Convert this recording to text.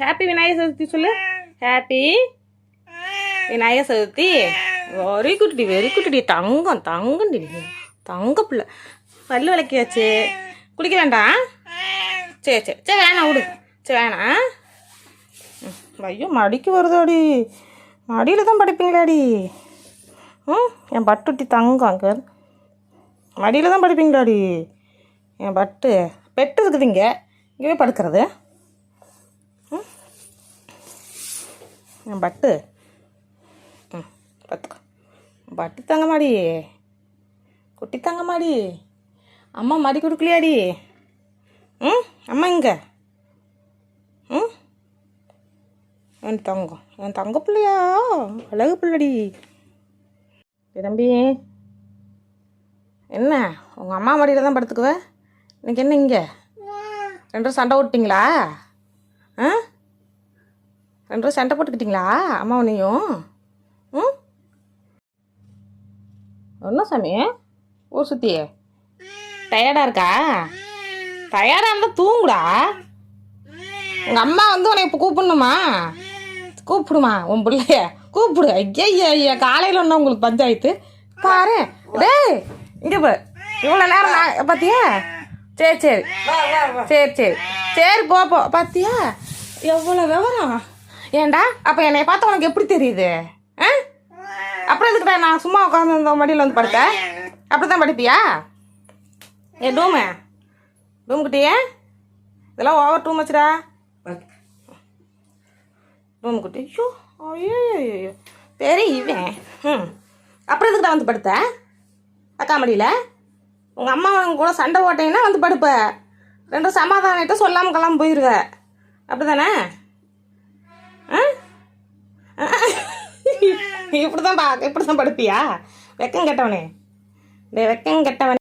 Happy Vinayagar Chaturthi சொல்லு. Happy Vinayagar Chaturthi very குட்டி very குட்டி தங்கம் தங்கம்டி நீ. தங்க பிள்ளை. பல்லு விளக்கியாச்சு. குளிக்க வேண்டாம் சரி சரி. சரி வேணாம் விடு. சரி வேணாம். ஐயோ மடிக்கு வருதாடி. மடியில் தான் படிப்பீங்களாடி. ம் என் பட்டுட்டி தங்கம் அங்கே. மடியில் தான் படிப்பீங்களாடி. என் பட்டு. பெட்டு இருக்குது இங்கே. இங்கே போய் படுக்கிறது. என் பட்டு. ம் பார்த்துக்கோ பட்டு தங்க மாடி குட்டி தங்க மாடி அம்மா மடி கொடுக்கலையாடி. ம் அம்மா இங்கே. ம். என் தங்கம் என் தங்க பிள்ளையா? அழகு பிள்ளடி. தம்பி என்ன உங்கள் அம்மா மடியில் தான் படுத்துக்குவேன் இன்னைக்கு என்ன இங்கே? ரெண்டும் சண்டை விட்டிங்களா ஆ? ரெண்டும் சண்டை போட்டுக்கிட்டீங்களா? அம்மாவும் நீயும் ம்? என்ன சாமி? ஊர் சுற்றி டயர்டாக இருக்கா? டயர்டாக இருந்தால் தூங்குடா. உங்கள் அம்மா வந்து உன்னை இப்போ கூப்பிடணுமா? கூப்பிடுமா உன் பிள்ளைய? கூப்பிடு. ஐயா ஐயா காலையில் ஒன்று உங்களுக்கு பஞ்சாயத்து. பாரு. டேய் இங்கே பாரு. இவ்வளோ நேரம் நான் பார்த்தியா சரி சரி. சரி சரி. சரி போ போ. பார்த்தியா எவ்வளோ விவரம்? ஏண்டா அப்போ என்னை பார்த்து உனக்கு எப்படி தெரியுது? ஆ? அப்புறம் எதுக்குடா நான் சும்மா உட்காந்து இந்த மடியில் வந்து படுத்தேன் அப்படி தான் படிப்பியா? ஏ டூமு? டூம் குட்டியே? இதெல்லாம் ஓவர் டூ. மச்சுடா டூம் குட்டி. ஐயோ ஐயோ பெரிய இவன். ம் அப்புறம் எதுக்குடா வந்து படுத்த? அக்கா மடியில்? உங்கள் அம்மா கூட சண்டை ஓட்டிங்கன்னா வந்து படுப்ப. ரெண்டும் சமாதானிட்ட சொல்லாமல் கிளம்பி போயிடுவேன் அப்படி தானே இப்படி தான் பா இப்படி தான் படுப்பியா? வெக்கம் கெட்டவனே. இந்த வெக்கம் கெட்டவனே.